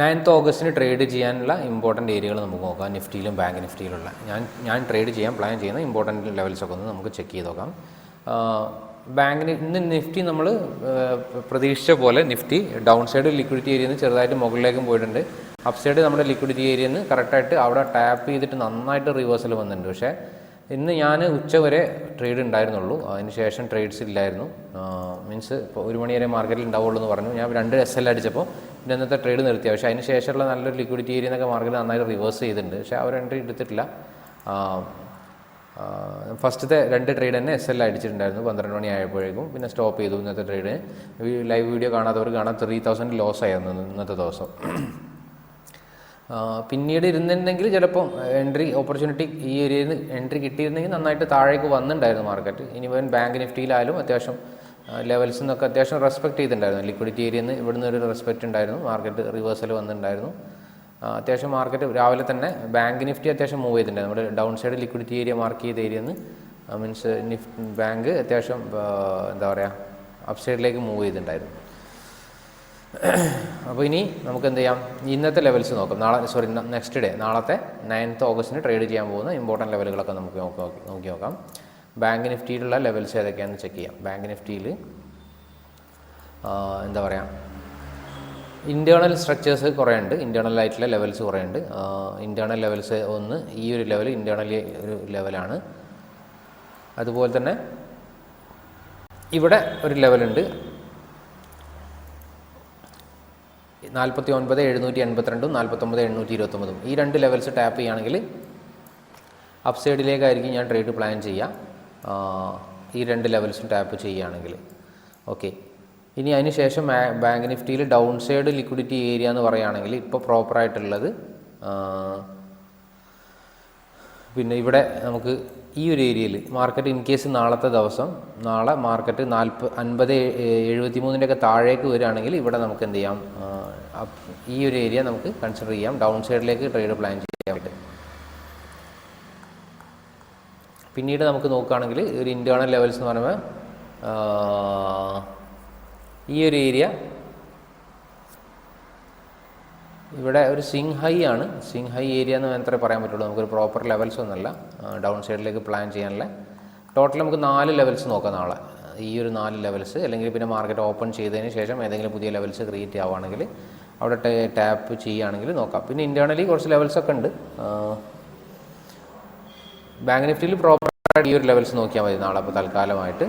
Ninth ഓഗസ്റ്റിന് trade ചെയ്യാനുള്ള important ഏരിയകൾ നമുക്ക് നോക്കാം. നിഫ്റ്റിയിലും ബാങ്ക് നിഫ്റ്റിയിലുള്ള. ഞാൻ ഞാൻ ട്രേഡ് ചെയ്യാൻ പ്ലാൻ ചെയ്യുന്ന ഇമ്പോർട്ടന്റ് ലെവൽസൊക്കെ ഒന്ന് നമുക്ക് ചെക്ക് ചെയ്ത് നോക്കാം. ബാങ്കിന് ഇന്ന് നിഫ്റ്റി നമ്മൾ പ്രതീക്ഷിച്ച പോലെ നിഫ്റ്റി ഡൗൺ സൈഡ് ലിക്വിഡിറ്റി ഏരിയയിൽ നിന്ന് ചെറുതായിട്ട് മുകളിലേക്കും പോയിട്ടുണ്ട്. അപ്പ് സൈഡ് നമ്മുടെ ലിക്വിഡിറ്റി ഏരിയയിൽ നിന്ന് കറക്റ്റായിട്ട് അവിടെ ടാപ്പ് ചെയ്തിട്ട് നന്നായിട്ട് റിവേഴ്സൽ വന്നിട്ടുണ്ട്. പക്ഷേ ഇന്ന് ഞാൻ ഉച്ച വരെ ട്രേഡ് ഉണ്ടായിരുന്നുള്ളൂ. അതിന് ശേഷം ട്രേഡ്സ് ഇല്ലായിരുന്നു. മീൻസ് ഇപ്പോൾ ഒരു മണി വരെ മാർക്കറ്റിൽ ഉണ്ടാവുള്ളൂ എന്ന് പറഞ്ഞു. ഞാൻ രണ്ട് എസ് എൽ അടിച്ചപ്പോൾ പിന്നെ അന്നത്തെ ട്രേഡ് നിർത്തി. പക്ഷേ അതിന് ശേഷമുള്ള നല്ലൊരു ലിക്വിഡിറ്റി ഏരിയ എന്നൊക്കെ മാർക്കറ്റ് നന്നായിട്ട് റിവേഴ്സ് ചെയ്തിട്ടുണ്ട്. പക്ഷേ അവർ എൻട്രി എടുത്തിട്ടില്ല. ഫസ്റ്റത്തെ രണ്ട് ട്രേഡ് തന്നെ എസ് എൽ അടിച്ചിട്ടുണ്ടായിരുന്നു. പന്ത്രണ്ട് മണി ആയപ്പോഴേക്കും. പിന്നെ സ്റ്റോപ്പ് ചെയ്തു ഇന്നത്തെ ട്രേഡ് ലൈവ് വീഡിയോ കാണാത്തവർ കാണാൻ ത്രീ തൗസൻഡ് ലോസ് ആയിരുന്നു ഇന്നത്തെ ദിവസം. പിന്നീട് ഇരുന്നിട്ടുണ്ടെങ്കിൽ ചിലപ്പം എൻട്രി ഓപ്പർച്യൂണിറ്റി ഈ ഏരിയയിൽ നിന്ന് എൻട്രി കിട്ടിയിരുന്നെങ്കിൽ നന്നായിട്ട് താഴേക്ക് വന്നിട്ടുണ്ടായിരുന്നു മാർക്കറ്റ് ഇനി ബാങ്ക് നിഫ്റ്റിയിലായാലും അത്യാവശ്യം ലെവൽസിൽ നിന്നൊക്കെ അത്യാവശ്യം റെസ്പെക്ട് ചെയ്തിട്ടുണ്ടായിരുന്നു. ലിക്വിഡിറ്റി ഏരിയയിൽ നിന്ന് ഇവിടുന്ന് ഒരു റെസ്പെക്റ്റ് ഉണ്ടായിരുന്നു. മാർക്കറ്റ് റിവേഴ്സൽ വന്നിട്ടുണ്ടായിരുന്നു. അത്യാവശ്യം മാർക്കറ്റ് രാവിലെ തന്നെ ബാങ്ക് നിഫ്റ്റി അത്യാവശ്യം മൂവ് ചെയ്തിട്ടുണ്ടായിരുന്നു നമ്മുടെ down side liquidity area mark ചെയ്ത ഏരിയയിൽ നിന്ന് മീൻസ് നിഫ്റ്റ് ബാങ്ക് അത്യാവശ്യം എന്താ പറയുക അപ് സൈഡിലേക്ക് മൂവ് ചെയ്തിട്ടുണ്ടായിരുന്നു. അപ്പോൾ ഇനി നമുക്ക് എന്ത് ചെയ്യാം? ഇന്നത്തെ ലെവൽസ് നോക്കാം. നാളെ സോറി നെക്സ്റ്റ് ഡേ നാളത്തെ നയൻത്ത് ഓഗസ്റ്റിന് ട്രേഡ് ചെയ്യാൻ പോകുന്ന ഇമ്പോർട്ടന്റ് ലെവലുകളൊക്കെ നമുക്ക് നോക്കി- നോക്കി നോക്കാം. ബാങ്ക് നിഫ്റ്റിയിലുള്ള ലെവൽസ് ഏതൊക്കെയാണെന്ന് ചെക്ക് ചെയ്യാം. ബാങ്ക് നിഫ്റ്റിയിൽ എന്താ പറയുക ഇന്റേർണൽ സ്ട്രക്ചേഴ്സ് കുറേ ഉണ്ട് ഇന്റേർണൽ ആയിട്ടുള്ള ലെവൽസ് കുറേ ഉണ്ട് ഇന്റേർണൽ ലെവൽസ് ഒന്ന് ഈ ഒരു ലെവൽ ഇന്റേർണലി ഒരു ലെവലാണ് അതുപോലെ തന്നെ ഇവിടെ ഒരു ലെവലുണ്ട് നാൽപ്പത്തി ഒൻപത് എഴുന്നൂറ്റി എൺപത്തിരണ്ടും നാൽപ്പത്തൊമ്പത് എണ്ണൂറ്റി ഇരുപത്തൊമ്പതും. ഈ രണ്ട് ലെവൽസ് ടാപ്പ് ചെയ്യുകയാണെങ്കിൽ അപ്സൈഡിലേക്കായിരിക്കും ഞാൻ ട്രേഡ് പ്ലാൻ ചെയ്യുക. ഈ രണ്ട് ലെവൽസും ടാപ്പ് ചെയ്യുകയാണെങ്കിൽ. ഓക്കെ ഇനി അതിന് ശേഷം ബാങ്ക് നിഫ്റ്റിയിൽ ഡൗൺ സൈഡ് ലിക്വിഡിറ്റി ഏരിയ എന്ന് പറയുകയാണെങ്കിൽ ഇപ്പോൾ പ്രോപ്പറായിട്ടുള്ളത് പിന്നെ ഇവിടെ നമുക്ക് ഈ ഒരു ഏരിയയിൽ മാർക്കറ്റ് ഇൻ കേസ് നാളത്തെ ദിവസം നാളെ മാർക്കറ്റ് നാൽപ്പ അൻപത് എഴുപത്തി മൂന്നിന്റെയൊക്കെ താഴേക്ക് വരികയാണെങ്കിൽ ഇവിടെ നമുക്ക് എന്ത് ചെയ്യാം ഈ ഒരു ഏരിയ നമുക്ക് കൺസിഡർ ചെയ്യാം. ഡൗൺ സൈഡിലേക്ക് ട്രേഡ് പ്ലാൻ ചെയ്യാൻ പറ്റും പിന്നീട് നമുക്ക് നോക്കുകയാണെങ്കിൽ ഒരു ഇന്റേർണൽ ലെവൽസ് എന്ന് പറയുമ്പോൾ ഈ ഒരു ഏരിയ ഇവിടെ ഒരു സിങ് ഹൈ ആണ്. സിങ് ഹൈ ഏരിയ എന്ന് മാത്രമേ പറയാൻ പറ്റുള്ളൂ. നമുക്കൊരു പ്രോപ്പർ ലെവൽസ് ഒന്നുമല്ല. ഡൗൺ സൈഡിലേക്ക് പ്ലാൻ ചെയ്യാനുള്ള. ടോട്ടൽ നമുക്ക് നാല് ലെവൽസ് നോക്കാം നാളെ. ഈ ഒരു നാല് ലെവൽസ് അല്ലെങ്കിൽ പിന്നെ മാർക്കറ്റ് ഓപ്പൺ ചെയ്തതിന് ശേഷം ഏതെങ്കിലും പുതിയ ലെവൽസ് ക്രിയേറ്റ് ആവുകയാണെങ്കിൽ അവിടെ ടാപ്പ് ചെയ്യുകയാണെങ്കിൽ നോക്കാം. പിന്നെ ഇന്റേർണലി കുറച്ച് ലെവൽസൊക്കെ ഉണ്ട്. ബാങ്ക് നിഫ്റ്റിയിൽ പ്രോപ്പറായിട്ട് ഈ ഒരു ലെവൽസ് നോക്കിയാൽ മതി നാളെ അപ്പോൾ തൽക്കാലമായിട്ട്.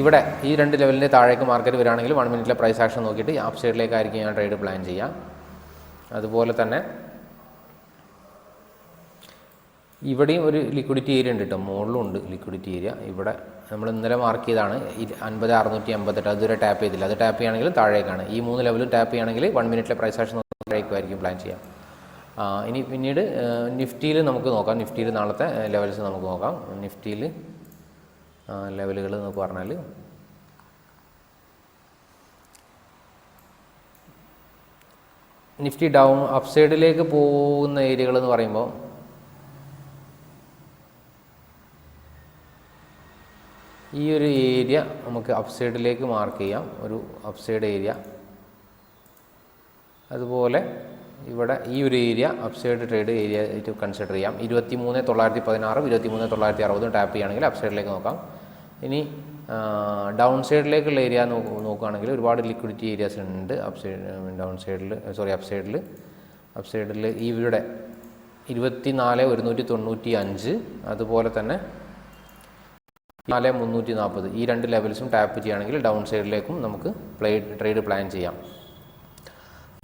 ഇവിടെ ഈ രണ്ട് ലെവലിന്റെ താഴേക്ക് മാർക്കറ്റ് വരികയാണെങ്കിൽ വൺ മിനിറ്റിലെ പ്രൈസ് ആക്ഷൻ നോക്കിയിട്ട് അപ്പ് സൈഡിലേക്കായിരിക്കും ഞാൻ ട്രേഡ് പ്ലാൻ ചെയ്യാം. അതുപോലെ തന്നെ ഇവിടെയും ഒരു ലിക്വിഡിറ്റി ഏരിയ ഉണ്ട് കേട്ടോ മുകളിലും ഉണ്ട് ലിക്വിഡിറ്റി ഏരിയ ഇവിടെ നമ്മൾ ഇന്നലെ മാർക്ക് ചെയ്താണ് അൻപത് അറുന്നൂറ്റി അമ്പത്തെട്ട്. അതുവരെ ടാപ്പ് ചെയ്തില്ല. അത് ടാപ്പ് ചെയ്യുകയാണെങ്കിൽ താഴേക്കാണ്. ഈ മൂന്ന് ലെവലും ടാപ്പ് ചെയ്യുകയാണെങ്കിൽ വൺ മിനിറ്റിലെ പ്രൈസ് ആക്ഷൻ താഴേക്കുമായിരിക്കും പ്ലാൻ ചെയ്യാം. ഇനി പിന്നീട് നിഫ്റ്റിയിൽ നമുക്ക് നോക്കാം. നിഫ്റ്റിയിൽ നാളത്തെ ലെവൽസ് നമുക്ക് നോക്കാം. നിഫ്റ്റിയിൽ ലെവലുകൾ എന്നൊക്കെ പറഞ്ഞാൽ നിഫ്റ്റി ഡൗൺ അപ്സൈഡിലേക്ക് പോകുന്ന ഏരിയകൾ എന്ന് പറയുമ്പോൾ ഈ ഒരു ഏരിയ നമുക്ക് അപ്സൈഡിലേക്ക് മാർക്ക് ചെയ്യാം. ഒരു അപ്സൈഡ് സൈഡ് ഏരിയ. അതുപോലെ ഇവിടെ ഈ ഒരു area upside side trade area ആയിട്ട് കൺസിഡർ ചെയ്യാം. ഇരുപത്തി മൂന്ന് തൊള്ളായിരത്തി പതിനാറും ഇരുപത്തി മൂന്ന് തൊള്ളായിരത്തി അറുപതും ടാപ്പ് ചെയ്യുകയാണെങ്കിൽ അപ്സൈഡിലേക്ക് നോക്കാം. ഇനി ഡൗൺ സൈഡിലേക്കുള്ള ഏരിയ നോക്കുകയാണെങ്കിൽ ഒരുപാട് ലിക്വിഡിറ്റി ഏരിയാസ് ഉണ്ട്. അപ്സൈഡ് സൈഡ് ഡൗൺ സൈഡിൽ സോറി അപ്സൈഡിൽ അപ്സൈഡിൽ ഇവിടെ ഇരുപത്തി നാല് ഒരുന്നൂറ്റി തൊണ്ണൂറ്റി അഞ്ച് അതുപോലെ തന്നെ നാല് മുന്നൂറ്റി നാൽപ്പത് ഈ രണ്ട് ലെവൽസും ടാപ്പ് ചെയ്യുകയാണെങ്കിൽ ഡൗൺ സൈഡിലേക്കും നമുക്ക് പ്ലേ ട്രേഡ് പ്ലാൻ ചെയ്യാം.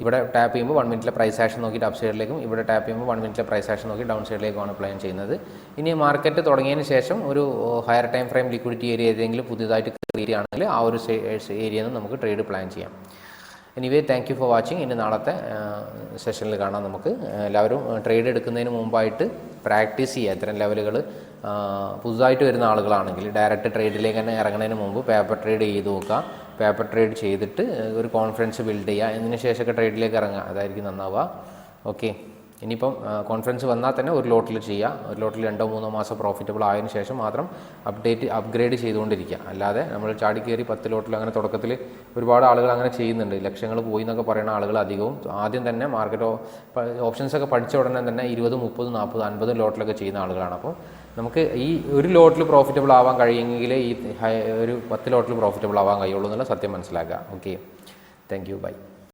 ഇവിടെ ടാപ്പ് ചെയ്യുമ്പോൾ വൺ മിനിറ്റിലെ പ്രൈസ് ആക്ഷൻ നോക്കിയിട്ട് അപ്പ് സൈഡിലേക്കും ഇവിടെ ടാപ്പ് ചെയ്യുമ്പോൾ വൺ മിനിറ്റിലെ പ്രൈസ് ആക്ഷൻ നോക്കി ഡൗൺ സൈഡിലേക്കുമാണ് പ്ലാൻ ചെയ്യുന്നത്. ഇനി മാർക്കറ്റ് തുടങ്ങിയതിന് ശേഷം ഒരു higher time frame liquidity area ഏതെങ്കിലും പുതിയതായിട്ട് ക്രിയേറ്റ് ആണെങ്കിൽ ആ ഒരു നിന്ന് നമുക്ക് ട്രേഡ് പ്ലാൻ ചെയ്യാം. Anyway thank you for watching ഇനി നാളത്തെ സെഷനിൽ കാണാം നമുക്ക്. എല്ലാവരും ട്രേഡ് എടുക്കുന്നതിന് മുമ്പായിട്ട് പ്രാക്ടീസ് ചെയ്യുക. ഇത്തരം ലെവലുകൾ പുതുതായിട്ട് വരുന്ന ആളുകളാണെങ്കിൽ ഡയറക്റ്റ് ട്രേഡിലേക്ക് തന്നെ ഇറങ്ങുന്നതിന് മുമ്പ് പേപ്പർ ട്രേഡ് ചെയ്ത് നോക്കുക. പേപ്പർ ട്രേഡ് ചെയ്തിട്ട് ഒരു കോൺഫിഡൻസ് ബിൽഡ് ചെയ്യുക. ഇതിന് ശേഷമൊക്കെ ട്രേഡിലേക്ക് ഇറങ്ങുക. അതായിരിക്കും നന്നാവുക. ഓക്കെ. ഇനിയിപ്പം കോൺഫറൻസ് വന്നാൽ തന്നെ ഒരു ലോട്ടിൽ ചെയ്യുക. ഒരു ലോട്ടിൽ രണ്ടോ മൂന്നോ മാസം പ്രോഫിറ്റബിൾ ആയതിനു ശേഷം മാത്രം അപ്ഡേറ്റ് അപ്ഗ്രേഡ് ചെയ്തുകൊണ്ടിരിക്കുക. അല്ലാതെ നമ്മൾ ചാടി കയറി പത്ത് ലോട്ടിൽ അങ്ങനെ തുടക്കത്തിൽ ഒരുപാട് ആളുകൾ അങ്ങനെ ചെയ്യുന്നുണ്ട്. ലക്ഷങ്ങൾ പോയി എന്നൊക്കെ പറയുന്ന ആളുകൾ അധികവും. ആദ്യം തന്നെ മാർക്കറ്റ് ഓപ്ഷൻസ് ഒക്കെ പഠിച്ച ഉടനെ തന്നെ ഇരുപത് മുപ്പത് നാൽപ്പത് അൻപത് ലോട്ടിലൊക്കെ ചെയ്യുന്ന ആളുകളാണ്. അപ്പോൾ നമുക്ക് ഈ ഒരു ലോട്ടിൽ പ്രോഫിറ്റബിൾ ആവാൻ കഴിയുമെങ്കിൽ ഈ ഒരു പത്ത് ലോട്ടിൽ പ്രോഫിറ്റബിൾ ആവാൻ കഴിയുള്ളൂ എന്നുള്ള സത്യം മനസ്സിലാക്കുക. Okay thank you by